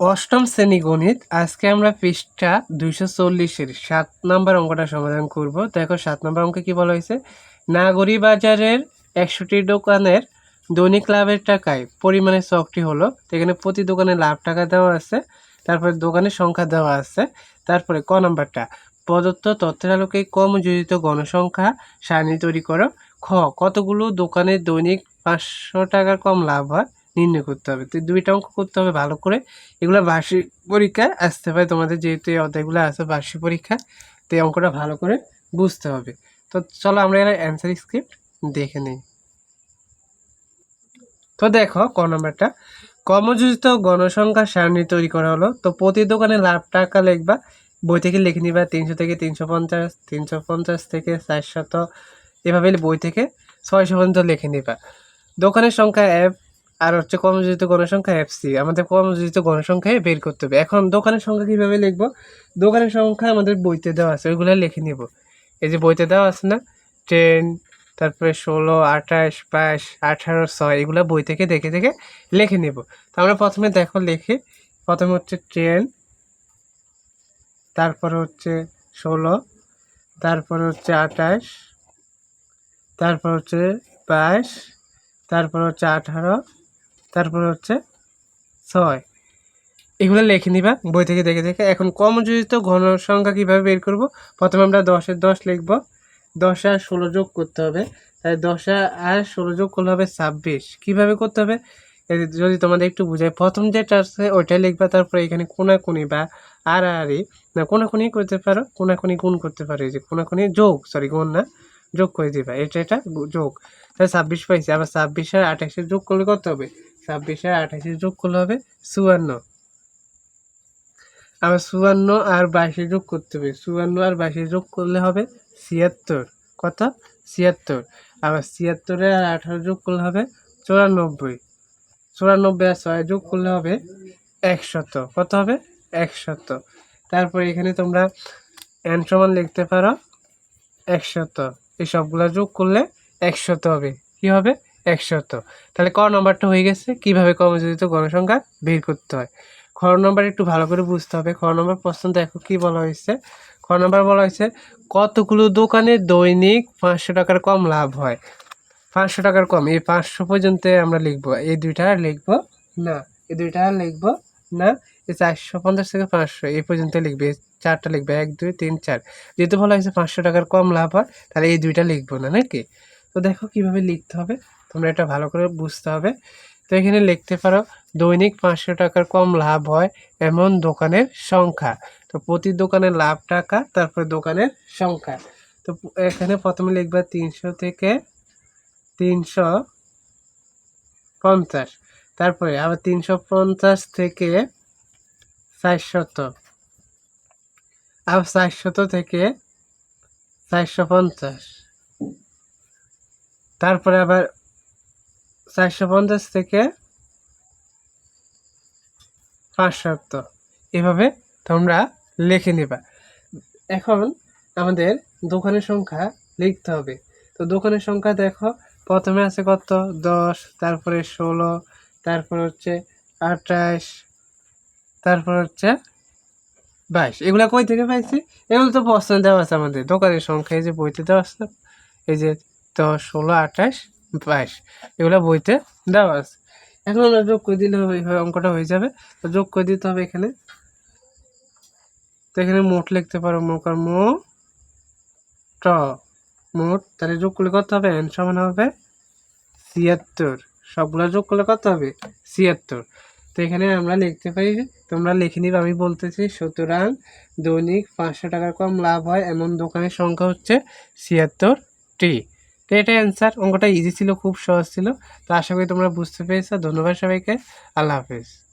অষ্টম শ্রেণি গণিত, আজকে আমরা পৃষ্ঠা দুইশো চল্লিশের সাত নম্বর অঙ্কটা সমাধান করব। দেখো, সাত নম্বর অঙ্কে কি বলা হয়েছে? নাগরী বাজারের একশোটি দোকানের দৈনিক লাভের টাকায় পরিমাণের চকটি হলো এখানে প্রতি দোকানে লাভ টাকা দেওয়া আছে, তারপরে দোকানের সংখ্যা দেওয়া আছে, তারপরে ক নাম্বারটা? প্রদত্ত তথ্যের আলোকে কর্মযোজিত গণসংখ্যা সারণী তৈরি করো। খ, কতগুলো দোকানের দৈনিক পাঁচশো টাকার কম লাভ হয়? নির্ণয় করতে হবে। তো দুইটা অঙ্ক করতে হবে ভালো করে। এগুলো বার্ষিক পরীক্ষায় আসতে পারে তোমাদের যেহেতু এই অধ্যায়গুলো আছে বার্ষিক পরীক্ষা, তো এই অঙ্কটা ভালো করে বুঝতে হবে। তো চলো আমরা এর অ্যান্সার স্ক্রিপ্ট দেখে নিই। তো দেখো, ক নম্বরটা। কর্মযোজিত গণসংখ্যা সারণী তৈরি করা হলো। তো প্রতি দোকানে লাভ টাকা লিখবা। বই থেকে লিখে নিবা তিনশো থেকে তিনশো পঞ্চাশ তিনশো পঞ্চাশ থেকে চারশত এভাবে বই থেকে ছয়শো পর্যন্ত লিখে নিবা। দোকানের সংখ্যা অ্যাপ আর হচ্ছে কর্মযোজিত গণসংখ্যা এফ সি আমাদের কর্মযোজিত গণসংখ্যায় বের করতে হবে। এখন দোকানের সংখ্যা কীভাবে লিখব? দোকানের সংখ্যা আমাদের বইতে দেওয়া আছে, ওইগুলো লিখে নিব। এই যে বইতে দেওয়া আছে না টেন তারপরে ষোলো, আঠাশ, বাইশ, আঠারো, ছয়, এগুলো বই থেকে দেখে দেখে লিখে নেব। তো আমরা প্রথমে দেখো লিখি, প্রথমে হচ্ছে ট্রেন তারপর হচ্ছে ষোলো, তারপর হচ্ছে আঠাশ, তারপর হচ্ছে বাইশ, তারপর হচ্ছে আঠারো তারপর হচ্ছে ছয়। এগুলো লিখে নিবা, বই থেকে দেখে দেখে। এখন কর্মযোজিত ঘন সংখ্যা কীভাবে বের করব? প্রথমে আমরা দশের দশ লিখব। দশ আর ষোলো যোগ করতে হবে। তাই দশ আর ষোলো যোগ করলে হবে ছাব্বিশ। কীভাবে করতে হবে? যদি তোমাদের একটু বুঝাই, প্রথম যেটা আছে ওইটাই লিখবা, তারপরে এখানে কোনাকুনি বা আর আরই না, কোনাকুনি করতে পারো, কোনাকুনি গুণ করতে পারো। এই যে কোনাকুনি যোগ সরি গুণ না, যোগ করে দিবা। এটা এটা যোগ। তাহলে ছাব্বিশ পাইছি, আবার ছাব্বিশ আর আঠাশের যোগ করলে কত হবে? ছাব্বিশ আর আঠাশের যোগ করলে হবে চুয়ান্ন। আবার চুয়ান্ন আর বাইশে যোগ করতে হবে। চুয়ান্ন আর বাইশে যোগ করলে হবে ছিয়াত্তর। কত? ছিয়াত্তর। আবার ছিয়াত্তরে আর আঠারো যোগ করলে হবে চুরানব্বই। চুরানব্বই আর ছয় যোগ করলে হবে একশত। কত হবে? একশত। তারপরে এখানে তোমরা এন লিখতে পারো একশত। এই সবগুলো যোগ করলে একশত হবে। কি হবে? একশত। তাহলে ক নম্বরটা হয়ে গেছে? কীভাবে কর্মযোজিত গণসংখ্যা বের করতে হয়? খ নম্বর একটু ভালো করে বুঝতে হবে। খ নম্বর প্রশ্ন দেখো কি বলা হয়েছে? খ নম্বর বলা হয়েছে, কতগুলো দোকানে দৈনিক পাঁচশো টাকার কম লাভ হয়? পাঁচশো টাকার কম, এই পাঁচশো পর্যন্ত আমরা লিখব। এই দুইটা লিখব না, এই দুইটা লিখব না, এই চারশো পঞ্চাশ থেকে পাঁচশো, এই পর্যন্ত লিখবে চারটা লিখবে, এক, দুই, তিন, চার। যেহেতু বলা হয়েছে পাঁচশো টাকার কম লাভ হয়, তাহলে এই দুইটা লিখব না, নাকি? তো দেখো কীভাবে লিখতে হবে। তোমরা এটা ভালো করে বুঝতে হবে। তো এখানে লিখতে পারো, দৈনিক পাঁচশো টাকার কম লাভ হয় এমন দোকানের সংখ্যা। তো প্রতি দোকানের লাভ টাকা, তারপরে দোকানের সংখ্যা। তো এখানে প্রথমে লিখবা তিনশো থেকে তিনশো পঞ্চাশ। তারপরে আবার তিনশো পঞ্চাশ থেকে চারশত। আবার চারশত থেকে চারশো পঞ্চাশ। তারপরে আবার চারশো পঞ্চাশ থেকে পাঁচশত এভাবে তোমরা লিখে নেবা। এখন আমাদের দোকানের সংখ্যা লিখতে হবে। তো দোকানের সংখ্যা দেখো, প্রথমে আছে কত? দশ, তারপরে ষোলো, তারপর হচ্ছে আঠাশ, তারপর হচ্ছে বাইশ। এগুলো কই থেকে পাইছি? এগুলো তো প্রশ্ন দেওয়া আছে আমাদের। দোকানের সংখ্যা, এই যে বইতে দেওয়া আছে, এই যে দশ, ষোলো, আঠাশ বাইশ এগুলো বইতে দেওয়া আছে। এখন আমরা যোগ করে দিলে এইভাবে অঙ্কটা হয়ে যাবে। তো যোগ করে দিতে হবে এখানে। তো এখানে মোট লিখতে পারো মোকার মো, ট। মোট, তাহলে যোগ করলে কত হবে? এন সমান হবে ছিয়াত্তর। সবগুলো যোগ করলে কত হবে? ছিয়াত্তর। তো এখানে আমরা লিখতে পারি তোমরা লিখে নিবে, আমি বলতেছি, সুতরাং দৈনিক পাঁচশো টাকার কম লাভ হয় এমন দোকানের সংখ্যা হচ্ছে ছিয়াত্তরটি। তো এটা অ্যান্সার অঙ্কটা ইজি ছিল, খুব সহজ ছিল। তো আশা করি তোমরা বুঝতে পেরেছ। ধন্যবাদ সবাইকে। আল্লাহ হাফেজ।